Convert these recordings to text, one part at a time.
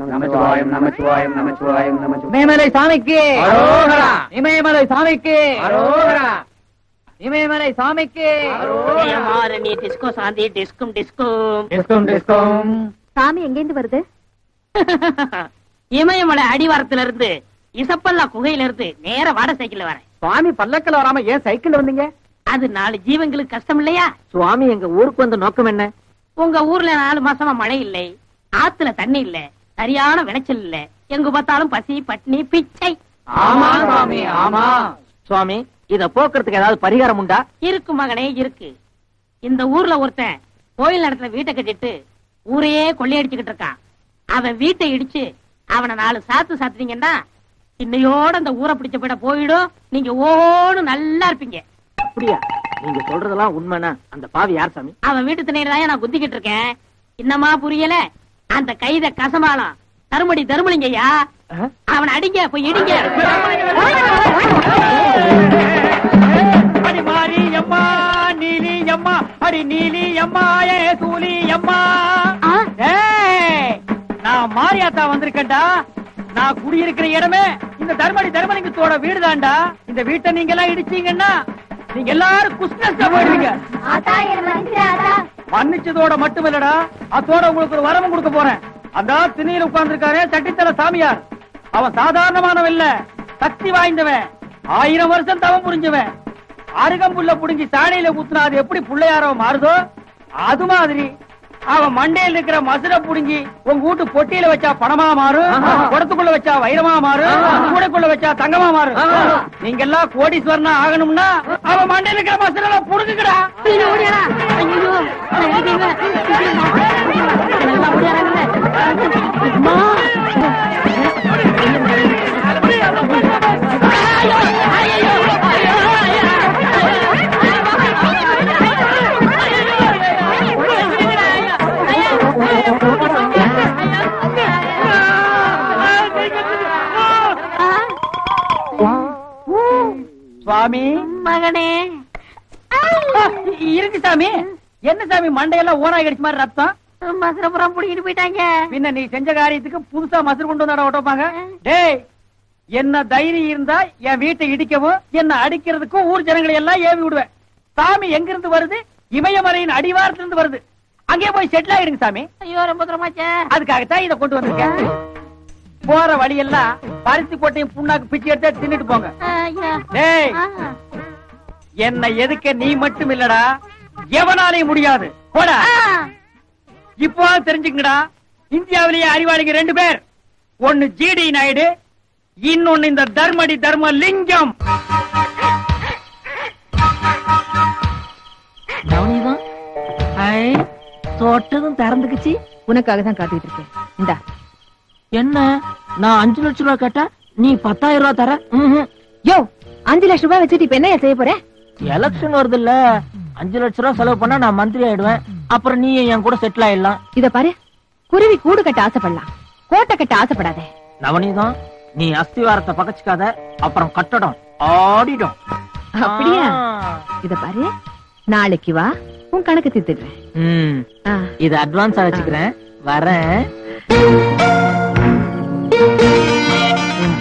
நமச்சிவாயம் நமச்சிவாயம் நமச்சிவாயம் நமச்சிவாயம். இமயமலை சாமிக்கு. அரோகரா. இமயமலை சாமிக்கு. அரோகரா. இமயமலை சாமிக்கு. நீ டிஸ்கோ சாந்தி டிஸ்கும் டிஸ்கும். டிஸ்கவுண்ட் சாமி எங்கேந்து வருது? இமயமலை அடிவாரத்துல இருந்து இசப்பல்லா குகையில இருந்து நேர வாட சைக்கிள்ல வரேன். சுவாமி பல்லக்கில் வராம ஏன் சைக்கிள் வந்தீங்க? அது நாலு ஜீவங்களுக்கு கஷ்டம் இல்லையா? சுவாமி எங்க ஊருக்கு வந்த நோக்கம் என்ன? உங்க ஊர்ல நாலு மாசமா மழை இல்லை ஆத்துல தண்ணி இல்ல. சரியான விளைச்சல் இல்ல. எங்க பார்த்தாலும் பசி பட்னி பிச்சை. ஆமா சுவாமி ஆமா. சுவாமி இத போக்குறதுக்கு ஏதாவது பரிகாரம் உண்டா? இருக்கு மகனே இருக்கு. இந்த ஊர்ல ஒருத்தன் கோயில் நடத்துல வீட்டை கட்டிட்டு ஊரையே கொள்ளையடிச்சுக்கிட்டு இருக்கான். அவன் வீட்டை இடிச்சு அவனை நாலு சாத்து சாத்துனீங்கன்னா இன்னையோட அந்த ஊரை பிடிச்ச போயிட போயிடும். நீங்க ஓன்னு நல்லா இருப்பீங்க. அப்படியா? நீங்க சொல்றதெல்லாம் உண்மைனா அந்த பாவி யார் சாமி? அவன் வீட்டு திணையில நான் குத்திக்கிட்டு இருக்கேன். இன்னமா புரியல? அந்த கைத கசமாலம் தருமடி தருமலிங்கய்யா அவனை அடிங்க போய் இடிங்க. அடி மாரி அம்மா நீலி அம்மா அடி நீலி அம்மா ஏ சூலி அம்மா. நான் மாரியாத்தா வந்திருக்கேன்டா. நான் குடியிருக்கிற இடமே இந்த தர்மடி தர்மலிங்கத்தோட வீடுதான்டா. இந்த வீட்டை நீங்க எல்லாம் இடிச்சீங்கன்னா நீங்க எல்லாரும் குஸ்னஸ்டா போயிடுவீங்க. மன்னிச்சதோட மட்டும் இல்லடா அதோட உங்களுக்கு ஒரு வரமும் கொடுக்க போறேன். அந்த திணியில் உட்கார்ந்துருக்காரு சட்டித்தல சாமியார். அவன் சாதாரணமானவன் இல்ல. சக்தி வாய்ந்தவன். ஆயிரம் வருஷம் தவம் புரிஞ்சவன். அருகம்புள்ள புடுங்கி சாணியில ஊத்துனா அது எப்படி புள்ளையாரோ மாறுதோ? அது மாதிரி அவன் மண்டையில் இருக்கிற மசுரை புடுங்கி உங்க வீட்டு பொட்டியில வச்சா பணமா மாறும் குடத்துக்குள்ள வச்சா வைரமா மாறும் கூடைக்குள்ள வச்சா தங்கமா மாறும் நீங்க எல்லாம் கோடீஸ்வரனா ஆகணும்னா அவன் மண்டையில் இருக்கிற மசுரை புடுங்குங்கடா சுவாமி மகனே. இருக்கு சாமி. என்ன சாமி மண்டையெல்லாம் ஓனாய் கடிச்ச மாதிரி ரத்தம்? புடிக்கிட்டு போயிட்டாங்க. பின்ன நீ செஞ்ச காரியத்துக்கு புதுசா மசர் கொண்டு வந்தாட ஓட்டப்பாங்க டேய் என்ன தைரியம் இருந்தா என் வீட்டை இடிக்கவும் என்ன அடிக்கிறதுக்கும் ஊர் ஜனங்களை எல்லாம் ஏவி விடுவேன். சாமி எங்க இருந்து வருது? இமயமலையின் அடிவாரத்துல இருந்து வருது. அங்கே போய் செட்டில் ஆயிடுங்க சாமி. ஐயோ ரொம்ப தூரமாச்சே. அதுக்காகத்தான் இத கொண்டு வந்திருக்கேன். போற வழியெல்லாம் பருத்தி கொட்டையும் புண்ணாக்கு பிச்சு எடுத்து தின்னுட்டு போங்க. டேய். என்ன எதுக்க நீ மட்டும் இல்லடா? எவனாலையும் முடியாது. போடா. இப்போ தெரிஞ்சுக்கங்கடா. இந்தியாவிலேயே அறிவாளிங்க ரெண்டு பேர். ஒன்னு ஜிடி நாயுடு இன்னொன்னு இந்த தர்மடி தர்ம லிங்கம் தொட்டதும் திறந்துக்குச்சு. உனக்காக தான் காத்துக்கிட்டு இருக்கேன். இந்தா. என்ன? நான் அஞ்சு லட்சம் ரூபாய் கேட்டா நீ பத்தாயிரம் ரூபாய் தர. யோ அஞ்சு லட்சம் ரூபாய் வச்சுட்டு இப்ப என்ன செய்ய போற? எலெக்ஷன் வருது இல்ல அஞ்சு லட்சம் ரூபாய் செலவு பண்ணா நான் மந்திரி ஆயிடுவேன். அப்புறம் நீ என் கூட செட்டில் ஆயிடலாம். இத பாரு குருவி கூடு கட்ட ஆசைப்படலாம். கோட்டை கட்ட ஆசைப்படாத. நவனிதான் நீ அஸ்திவாரத்தை பகச்சுக்காத. அப்புறம் கட்டடம் ஆடிடும். அப்படியா. இத பாரு நாளைக்கு வா உன் கணக்கு தீர்த்துடுறேன். இது அட்வான்ஸா வச்சுக்கிறேன். வரேன்.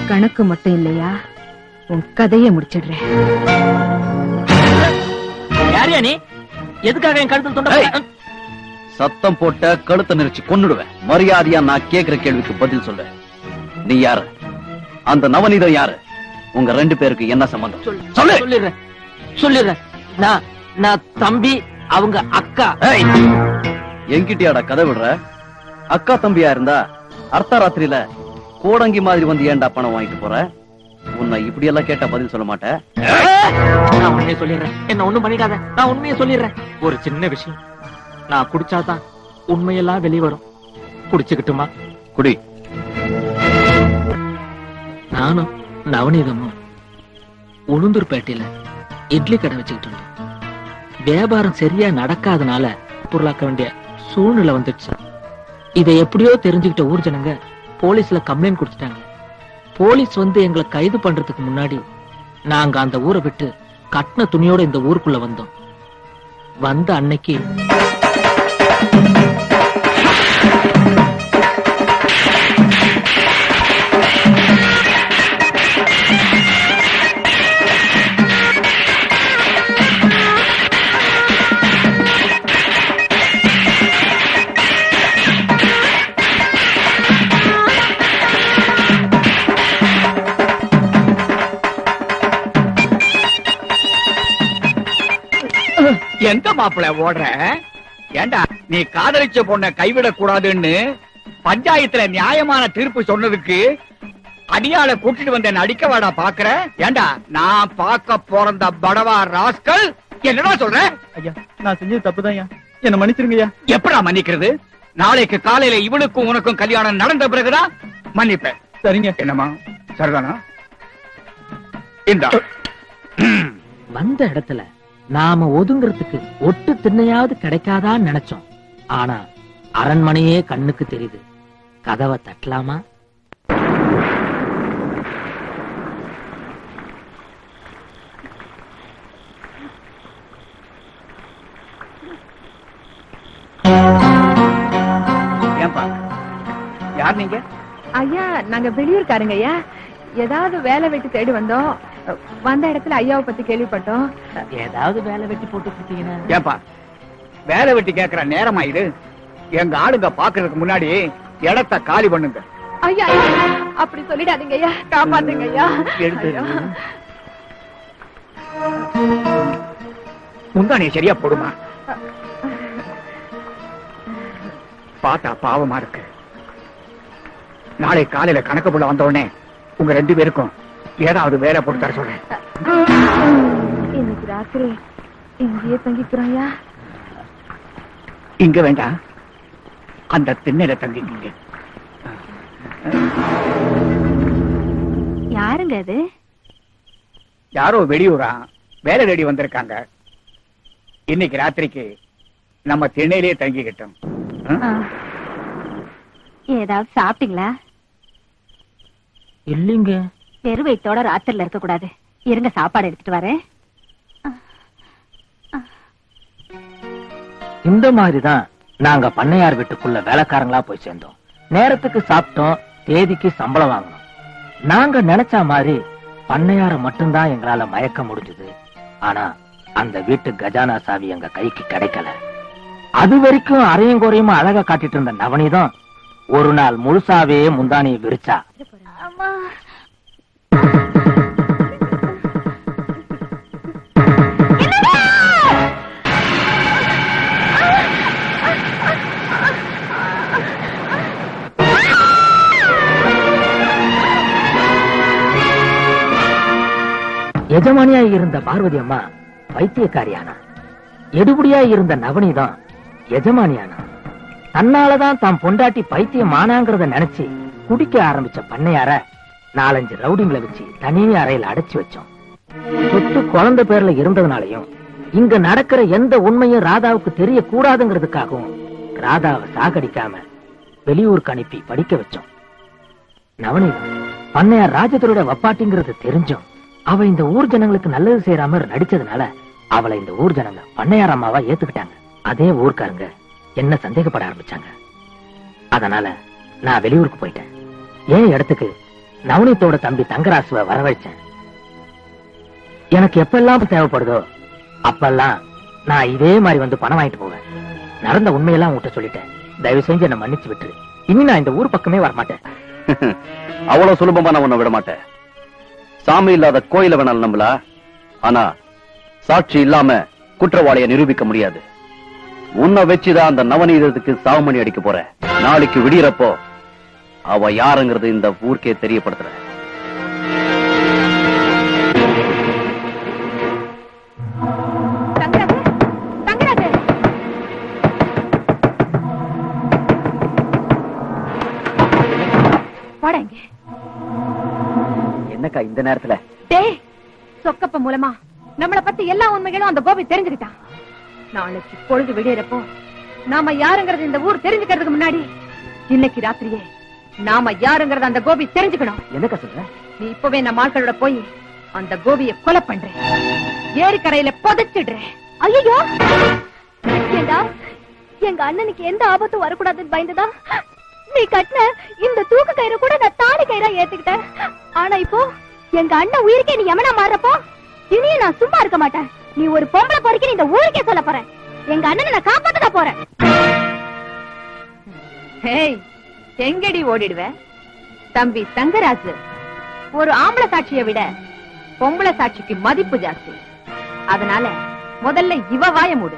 கணக்கு மட்டும் இல்லையா? உன் கதையை முடிச்சிடுறேன். யாரியா நீ? எதுக்காக என் கழுத்தில் தொண்டை. சத்தம் போட்ட கழுத்தை நெரிச்சு கொன்னுடுவேன். மரியாதையா நான் கேக்குற கேள்விக்கு பதில் சொல்லு நீ யாரு? அந்த நவநீதம் யாரு? உங்க ரெண்டு பேருக்கு என்ன சம்பந்தம்? சொல்லு! சொல்லிடுறேன். சொல்லிடுறேன். நான் நான் தம்பி அவங்க அக்கா. என்கிட்டயாடா கதை விடுற? அக்கா தம்பியா இருந்தா அர்த்த ராத்திரியில கோடங்கி மாதிரி வந்து ஏன்டா பணம் வாங்கிட்டு போற? உன்னை இப்படி எல்லாம் கேட்டா பதில் சொல்ல மாட்டேன் நான் உண்மையை சொல்லிடுறேன். என்ன ஒண்ணும் பண்ணிடாத. நான் உண்மையை சொல்லிடுறேன். ஒரு சின்ன விஷயம். நான் குடிச்சாதான் உண்மையெல்லாம் வெளிய வரும் குடிச்சுக்கிட்டுமா? குடி. நானும் நவநீதமும் உளுந்தூர்பேட்டையில இட்லி கடை வச்சுக்கிட்டு இருந்தோம். வியாபாரம் சரியா நடக்காதனால பொருளாக்க வேண்டிய சூழ்நிலை வந்துடுச்சு. இதை எப்படியோ தெரிஞ்சுக்கிட்ட ஊர் ஜனங்க போலீஸ்ல கம்ப்ளைண்ட் கொடுத்துட்டாங்க. போலீஸ் வந்து எங்களை கைது பண்றதுக்கு முன்னாடி நாங்க அந்த ஊரை விட்டு கட்டின துணியோட இந்த ஊருக்குள்ள வந்தோம். வந்த அன்னைக்கு எங்க மாப்பிள ஓடுற? ஏண்டா நீ காதலிச்ச பொண்ண கைவிட கூடாதுன்னு பஞ்சாயத்துல நியாயமான தீர்ப்பு சொன்னதுக்கு அடியாள கூட்டிட்டு வந்த நடிக்க வாடா பாக்குற? ஏண்டா நான் பார்க்க பிறந்த படவா ராஸ்கல்? என்னடா சொல்ற? ஐயா நான் செஞ்சது தப்புதான் என்ன மன்னிச்சிருங்க ஐயா எப்படா மன்னிக்கிறது? நாளைக்கு காலையில இவனுக்கும் உனக்கும் கல்யாணம் நடந்த பிறகுதான் மன்னிப்பேன் சரிங்க. என்னம்மா சரிதானா? இந்தா. வந்த இடத்துல நாம ஒதுங்குறதுக்கு ஒட்டு திண்ணையாவது கிடைக்காதான்னு நினைச்சோம். ஆனா அரண்மனையே கண்ணுக்கு தெரியுது. கதவை தட்டலாமா? ஏன்பா? யார் நீங்க? ஐயா நாங்க வெளியூர்காரங்க ஐயா. ஏதாவது வேலை வெட்டி தேடி வந்தோம். வந்த இடத்துல ஐயாவை பத்தி கேள்விப்பட்டோம். ஏதாவது வேலை வெட்டி போட்டு கொடுத்தீங்கன்னா ஏன்பா வேலை வெட்டி கேக்குற நேரமா இது எங்க ஆளுங்க பாக்குறதுக்கு முன்னாடி இடத்த காலி பண்ணுங்க. ஐயா அப்படி சொல்லிடாதீங்க ஐயா காப்பாத்துங்க ஐயா. எடுத்து ஐயா. முந்தானே சரியா போடுமா? பார்த்தா பாவமா இருக்கு. நாளை காலையில கணக்கு புள்ள வந்த உடனே உங்க ரெண்டு பேருக்கும் ஏதாவது வேலை போட்டு தர சொல்றேன். இன்னைக்கு ராத்திரி இங்கேயே தங்கிக்கிறோம் ஐயா இங்க வேண்டாம் அந்த திண்ணையில தங்கிக்கிங்க. யாருங்க அது? யாரோ வெளியூரா? வேலை தேடி வந்திருக்காங்க. இன்னைக்கு ராத்திரிக்கு நம்ம திண்ணையிலேயே தங்கிக்கிட்டோம்? ஏதாவது சாப்பிட்டீங்களா? இல்லைங்க. பெரு வயித்தோட ராத்திரில இருக்க கூடாது. இருங்க சாப்பாடு எடுத்துட்டு வரேன். இந்த மாதிரிதான் நாங்க பண்ணையார் வீட்டுக்குள்ள வேலைக்காரங்களா போய் சேர்ந்தோம். நேரத்துக்கு சாப்பிட்டோம் தேதிக்கு சம்பளம் வாங்கணும் நாங்க நினைச்ச மாதிரி பண்ணையார மட்டும்தான் எங்களால மயக்க முடிஞ்சது. ஆனா அந்த வீட்டு கஜானா சாவி எங்க கைக்கு கிடைக்கல. அது வரைக்கும் அரையும் குறையுமா அழகா காட்டிட்டு இருந்த நவனிதான் ஒரு நாள் முழுசாவே முந்தானியை விரிச்சா. எஜமானியா இருந்த பார்வதி அம்மா பைத்தியக்காரியானா? எடுபடியா இருந்த நவனிதான் எஜமானியானா? தன்னாலதான் தான் பொண்டாட்டி பைத்தியம் ஆனாங்கிறத நினைச்சு குடிக்க ஆரம்பிச்ச பண்ணையார நாலஞ்சு ரவுடிங்களை வச்சு தனி அறையில அடைச்சு வச்சோம். சொத்து குழந்தை பேர்ல இருந்ததுனாலயும் இங்க நடக்கிற எந்த உண்மையும் ராதாவுக்கு தெரியக்கூடாதுங்கிறதுக்காகவும் ராதாவை சாகடிக்காம வெளியூருக்கு அனுப்பி படிக்க வச்சோம். நவனி பண்ணையார் ராஜதுரோட வப்பாட்டிங்கிறது தெரிஞ்சும். அவ இந்த ஊர் ஜனங்களுக்கு நல்லது செய்யறாம நடிச்சதுனால அவளை இந்த ஊர் ஜனங்க பண்ணையார் அம்மாவா ஏத்துக்கிட்டாங்க. அதே ஊர்க்காரங்க என்ன சந்தேகப்பட ஆரம்பிச்சாங்க. அதனால நான் வெளியூருக்கு போயிட்டேன். ஏன் இடத்துக்கு நவனித்தோட தம்பி தங்கராசுவ வரவழைச்சேன். எனக்கு எப்பெல்லாம் தேவைப்படுதோ அப்பெல்லாம் நான் இதே மாதிரி வந்து பணம் வாங்கிட்டு போவேன். நடந்த உண்மையெல்லாம் உங்ககிட்ட சொல்லிட்டேன். தயவு செஞ்சு என்ன மன்னிச்சு விட்டுரு. இனி நான் இந்த ஊர் பக்கமே வரமாட்டேன். அவ்வளவு சுலபமா நான் உன்னை விட மாட்டேன் சாமி இல்லாத கோயில வேணாலும் நம்பலா? ஆனா சாட்சி இல்லாம குற்றவாளியை நிரூபிக்க முடியாது. உன்னை வச்சுதான் அந்த நவநீதத்துக்கு சாவுமணி அடிக்க போற நாளைக்கு விடியறப்போ அவ யாருங்கிறது இந்த ஊருக்கே தெரியப்படுத்துறேன். என்னக்கா இந்த நேரத்துல? டேய் சொக்கப்ப மூலமா நம்மள பத்தி எல்லா உண்மைகளும் அந்த கோபி தெரிஞ்சுக்கிட்டான். நாளைக்கு பொழுது விடியறப்போ நாம யாருங்கிறது இந்த ஊர் தெரிஞ்சுக்கிறதுக்கு முன்னாடி இன்னைக்கு ராத்திரியே நாம யாருங்கிறத அந்த கோபி தெரிஞ்சுக்கணும். என்னக்கா சொல்ற? நீ இப்பவே நம்ம ஆட்களோட போய் அந்த கோபிய கொலை பண்றேன் ஏரிக்கரையில புதைச்சிடுறேன் ஐயோ ஏண்டா எங்க அண்ணனுக்கு எந்த ஆபத்தும் வரக்கூடாதுன்னு பயந்துதான் நீ கட்டின இந்த தூக்கு கயிறு கூட நான் தாலி கயிறா ஏத்துக்கிட்டேன். ஆனா இப்போ எங்க அண்ணன் உயிருக்கே நீ எமனா மாறப்போ இனியும் நான் சும்மா இருக்க மாட்டேன். நீ ஒரு பொம்பளை பொறுக்கி இந்த ஊருக்கே சொல்ல போறேன் எங்க அண்ணனை நான் காப்பாத்த போறேன். ஹேய் எங்கடி ஓடிடுவ? தம்பி தங்கராஜு ஒரு ஆம்பளை சாட்சியை விட பொம்பளை சாட்சிக்கு மதிப்பு ஜாஸ்தி. அதனால முதல்ல இவ வாய மூடு.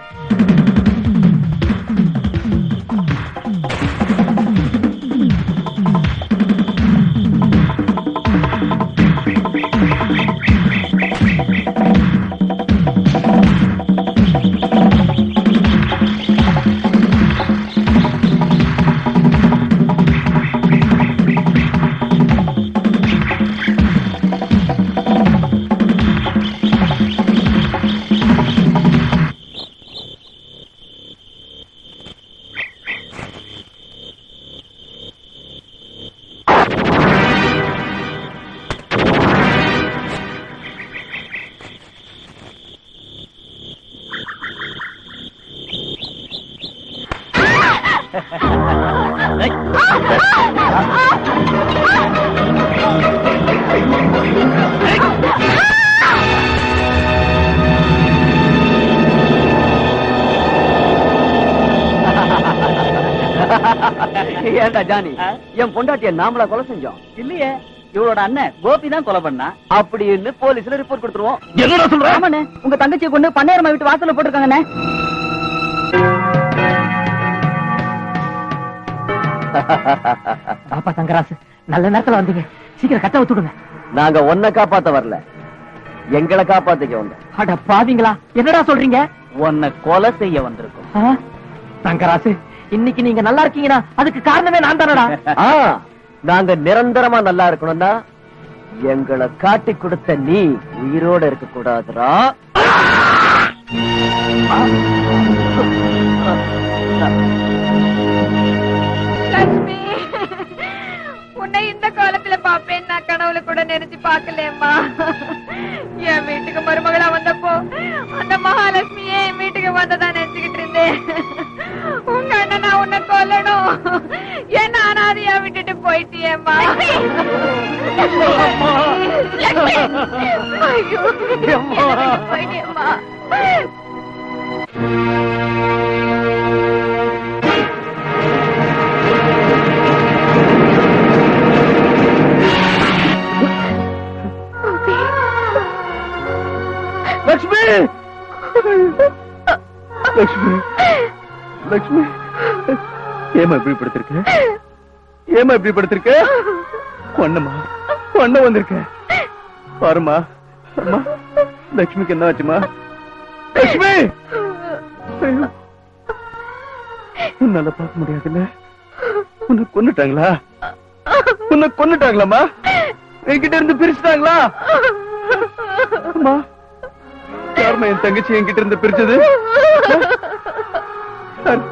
ஏண்டா ஜானி? என் பொண்டாட்டிய நாமளா கொலை செஞ்சோம். இல்லையே. இவளோட அண்ணன் கோபி தான் கொலை பண்ணா? அப்படின்னு போலீஸ்ல ரிப்போர்ட் கொடுத்துருவோம். என்னடா சொல்ற? உங்க தங்கச்சியை கொண்டு பண்ணையரமா வீட்டு வாசல்ல போட்டிருக்காங்கண்ணே. பாப்பா தங்கராசு. நல்ல நேரத்துல வந்தீங்க. சீக்கிரம் கட்ட விட்டுடுங்க நாங்க உன்னை காப்பாத்த வரல. எங்களை காப்பாத்திக்க வந்தோம். அட பாவிங்களா? என்னடா சொல்றீங்க? உன்னை கொலை செய்ய வந்திருக்கோம்? தங்கராசு இன்னைக்கு நீங்க நல்லா இருக்கீங்கன்னா அதுக்கு காரணமே நான் தானடா. நாங்க நிரந்தரமா நல்லா இருக்கணும்னா எங்களை காட்டி கொடுத்த நீ உயிரோட இருக்க கூடாதுரா லட்சுமி இந்த காலத்துல பாப்பேன். நான் கனவுல கூட நினைச்சு பாக்கலம்மா என் வீட்டுக்கு மருமகளா வந்தப்போ அந்த மகாலட்சுமியே என் வீட்டுக்கு வந்ததா நினைச்சுக்கிட்டு இருந்தேன். உங்க அண்ணன் நான் உன்னை கொல்லணும். என்ன அனாதையா விட்டுட்டு போயிட்டியேம்மா. போயிட்டியேம்மா. லக்ஷ்மி லக்ஷ்மி ஏமா இப்படி படுத்திருக்க? ஏமா இப்படி படுத்திருக்க? ஒண்ணுமா ஒண்ணு வந்திருக்க. பாருமா அம்மா லட்சுமிக்கு என்ன ஆச்சுமா லட்சுமி உன்னால பார்க்க முடியாதுல்ல. உன்னை கொன்னுட்டாங்களா? உன்னை கொன்னுட்டாங்களாமா என்கிட்ட இருந்து பிரிச்சுட்டாங்களா? அம்மா யாருமா என் தங்கச்சி என்கிட்ட இருந்து பிரிச்சது? யாருமா?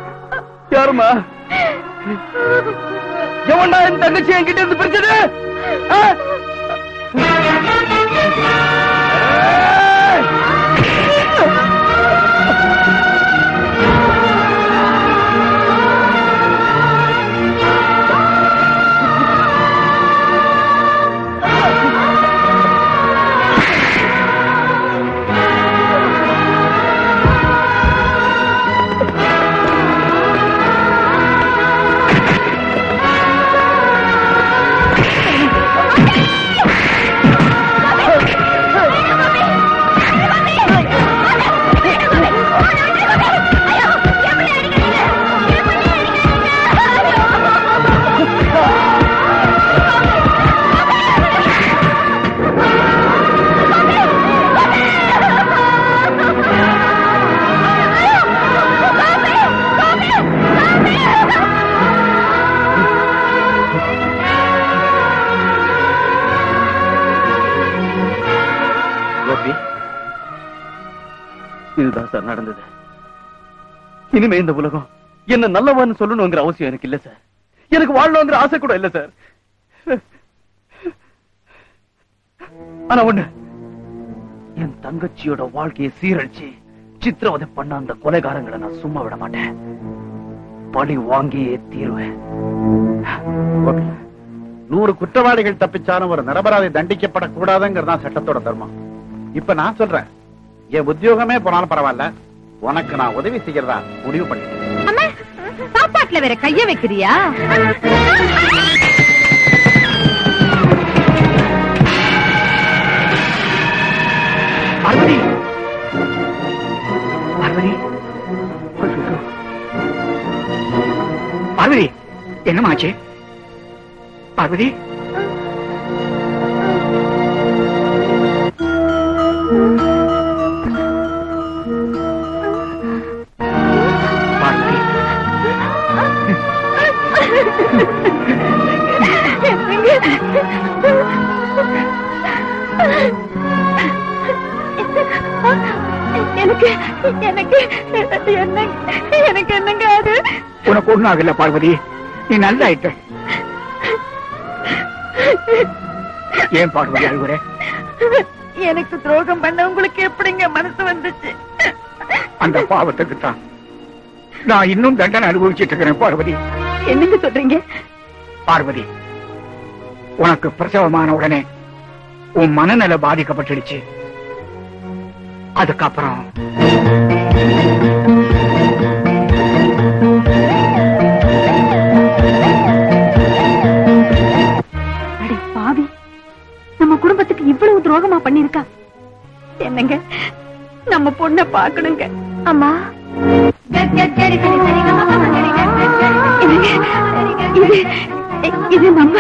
யாரும்மா எவன்டா என் தங்கச்சி என்கிட்ட இருந்து பிரிச்சது? இதுதான் சார் நடந்தது. இனிமே இந்த உலகம் என்ன நல்லவான்னு சொல்லணுங்கிற அவசியம் எனக்கு இல்ல சார். எனக்கு வாழணுங்கிற ஆசை கூட இல்ல சார். ஆனா ஒண்ணு என் தங்கச்சியோட வாழ்க்கையை சீரழிச்சு சித்திரவதை பண்ண அந்த கொலைகாரங்களை நான் சும்மா விட மாட்டேன். பழி வாங்கியே தீருவேன். நூறு குற்றவாளிகள் தப்பிச்சாலும் ஒரு நிரபராதி தண்டிக்கப்படக்கூடாதுங்கிறது சட்டத்தோட தர்மம். இப்ப நான் சொல்றேன் என் உத்தியோகமே போனாலும் பரவாயில்ல. உனக்கு நான் உதவி செய்யறதா முடிவு பண்ணிட்டேன் சாப்பாட்டுல வேற கைய வைக்கிறியா? பார்வதி. பார்வதி. பார்வதி என்னமாச்சு பார்வதி. எனக்கு எனக்கு என்ன எனக்கு என்னங்க அது? உனக்கு ஒண்ணும் ஆகல பார்வதி. நீ நல்லா ஆயிட்ட ஏன் பார்வதி அழுகுற? எனக்கு துரோகம் பண்ண உங்களுக்கு எப்படிங்க மனசு வந்துச்சு? அந்த பாவத்துக்கு தான் நான் இன்னும் தண்டனை அனுபவிச்சிட்டு இருக்கிறேன் பார்வதி. என்னங்க சொல்றீங்க பார்வதி உனக்கு பிரசவமான உடனே உன் மனநல பாதிக்கப்பட்டுடுச்சு அதுக்கப்புறம் அடே பாவி நம்ம குடும்பத்துக்கு இவ்வளவு துரோகமா பண்ணிருக்கா என்னங்க நம்ம பொண்ண பாக்கணுங்க அம்மா இது இது நம்ம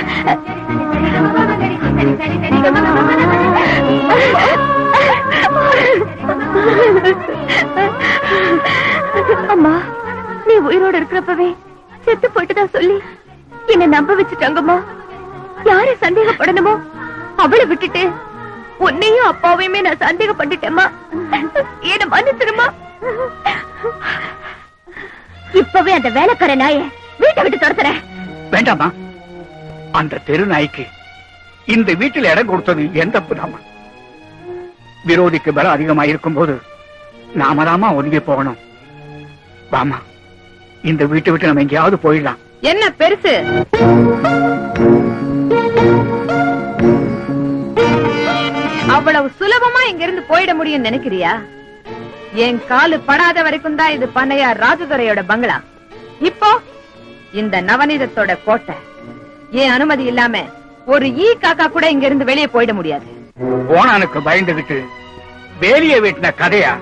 அம்மா நீ உயிரோட இருக்கிறப்பவே செத்து போட்டுதான் சொல்லி என்ன நம்ப வச்சுட்டாங்கம்மா. யாரு சந்தேகப்படணுமோ அவளை விட்டுட்டு உன்னையும் அப்பாவையுமே நான் சந்தேகப்பட்டுட்டேம்மா. என்ன மன்னிச்சிருமா இப்பவே அந்த வேலைக்கார நாய வீட்டை விட்டு துரத்துறேன். வேண்டாமா அந்த தெரு நாய்க்கு இந்த வீட்டில் இடம் கொடுத்தது எந்த தப்புதாமா விரோதிக்கு பலம் அதிகமா இருக்கும் போது நாம தாமா ஒதுங்கி போகணும். வாமா இந்த வீட்டை விட்டு நம்ம எங்கேயாவது போயிடலாம். என்ன பெருசு? அவ்வளவு சுலபமா இங்க இருந்து போயிட முடியும் நினைக்கிறியா? என் காலு படாத வரைக்கும் தான் இது பண்ணையார் ராஜதுரையோட பங்களா. இப்போ இந்த நவநீதத்தோட கோட்டை. என் அனுமதி இல்லாம ஒரு ஈ காக்கா கூட இங்க இருந்து வெளியே போயிட முடியாது? ஓனானுக்கு பயந்துகிட்டு வேலிய வெட்டின கதையா?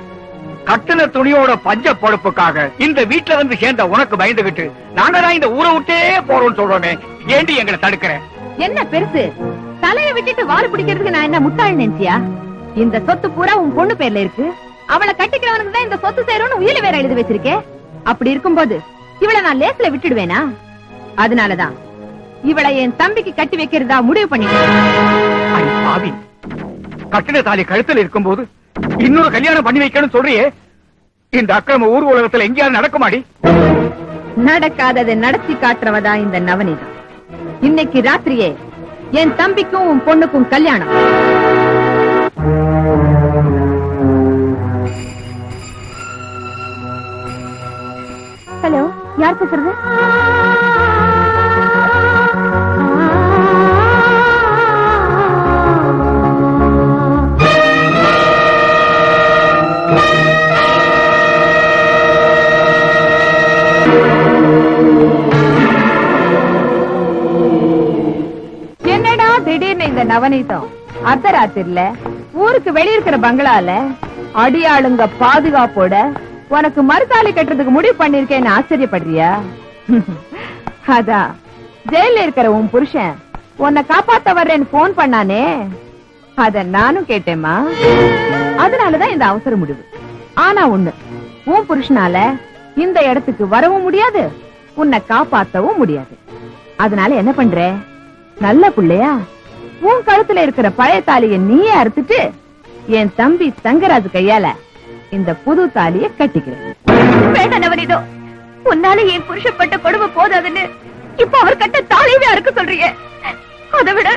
கட்டுன துணியோட பஞ்ச பொழப்புக்காக இந்த வீட்டுல வந்து சேர்ந்த உனக்கு பயந்துகிட்டு நாங்க தான் இந்த ஊரை விட்டே போறோம்னு சொல்றோமே ஏண்டி எங்களை தடுக்கிற? என்ன பெருசு? தலைய விட்டுட்டு வால் பிடிக்கிறதுக்கு நான் என்ன முட்டாள் நினைச்சியா இந்த சொத்து பூரா உன் பொண்ணு பேர்ல இருக்கு. அவளை கட்டிக்கிறவனுக்கு தான் இந்த சொத்து சேரும்னு உயிரை வேற எழுதி வச்சிருக்கே. அப்படி இருக்கும்போது இவளை நான் லேஸ்ல விட்டுடுவேனா? அதனாலதான் இவளை என் தம்பிக்கு கட்டி வைக்கிறதா முடிவு பாவி. கட்டின தாலி கழுத்துல இருக்கும்போது இன்னொரு கல்யாணம் பண்ணி வைக்கணும்னு சொல்றியே? இந்த அக்கிரம ஊர் உலகத்துல எங்கேயாவது நடக்குமாடி? நடக்காததை நடத்தி காட்டுறவதா இந்த நவநீதம். இன்னைக்கு ராத்திரியே என் தம்பிக்கும் உன் பொண்ணுக்கும் கல்யாணம். ஹலோ? யார் பேசுறது? என்னடா திடீர்னு இந்த நவநீதம்? அர்த்தராத்திரில ஊருக்கு வெளியிருக்கிற பங்களால அடியாளுங்க பாதுகாப்போட உனக்கு மறுசாலை கட்டுறதுக்கு முடிவு பண்ணிருக்கேன்னு ஆச்சரியப்படுறியா? அதான் ஜெயில இருக்கிற உன் புருஷன் உன்னை காப்பாத்த வர்றேன்னு போன் பண்ணானே. அத நானும் கேட்டேம்மா. அதனாலதான் இந்த அவசர முடிவு. ஆனா ஒண்ணு உன் புருஷனால இந்த இடத்துக்கு வரவும் முடியாது உன்னை காப்பாத்தவும் முடியாது. அதனால என்ன பண்ற? நல்ல புள்ளையா? உன் கழுத்துல இருக்கிற பழைய தாலியை நீயே அறுத்துட்டு என் தம்பி தங்கராஜ் கையால இந்த புது தாலிய கட்டிக்கிறேன். வேண்டாம் நவனிதோ உன்னால என் புருஷப்பட்ட கொடுமை போதாதுன்னு இப்ப அவர் கட்ட தாலியவே அறுக்க சொல்றீங்க அதை விட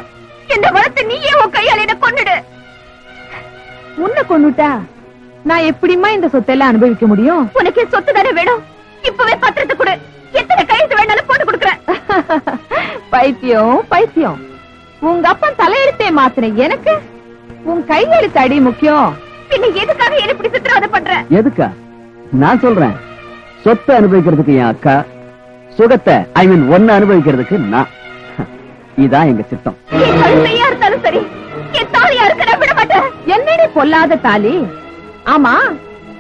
என்ன வளர்த்து நீயே உன் கையால என்ன கொன்னுடு. உன்னை கொன்னுட்டா நான் எப்படிம்மா இந்த சொத்தெல்லாம் அனுபவிக்க முடியும்? உனக்கு சொத்து தானே வேணும்? இப்பவே பத்திரத்தை கொடு. எத்தனை கையெழுத்து வேணாலும் போட்டு கொடுக்குறேன் பைத்தியம் பைத்தியம். உங்க அப்பன் தலையெழுத்தே மாத்தின எனக்கு? உன் கையெழுத்து அடி முக்கியம். பின்ன எதுக்காக என்ன இப்படி சித்திரவதை பண்ற? எதுக்கா? நான் சொல்றேன். சொத்தை அனுபவிக்கிறதுக்கு என் அக்கா சுகத்தை ஐ மீன் ஒன்னு அனுபவிக்கிறதுக்கு நான். இதான் எங்க சித்தம். என் கழுத்தையா இருந்தாலும் சரி என் தாலியா இருக்க நான் விட மாட்டேன். என்னடி பொல்லாத தாலி? ஆமா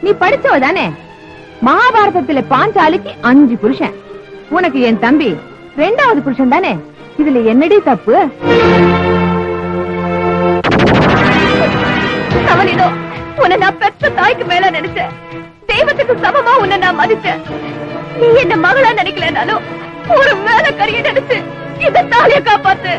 நீ படிச்சவ தானே? மகாபாரதத்துல பாஞ்சாலிக்கு அஞ்சு புருஷன். உனக்கு என் தம்பி ரெண்டாவது புருஷன் தானே? இதுல என்னடி தப்பு? அவனிடோ உன்னை நான் பெற்ற தாய்க்கு மேல நினைச்சேன். தெய்வத்துக்கு சமமா உன்னை நான் மதிச்சேன் நீ என்ன மகளா நினைக்கலனாலும் ஒரு மேல கரிய நினைச்சு இந்த தாலிய காப்பாத்து.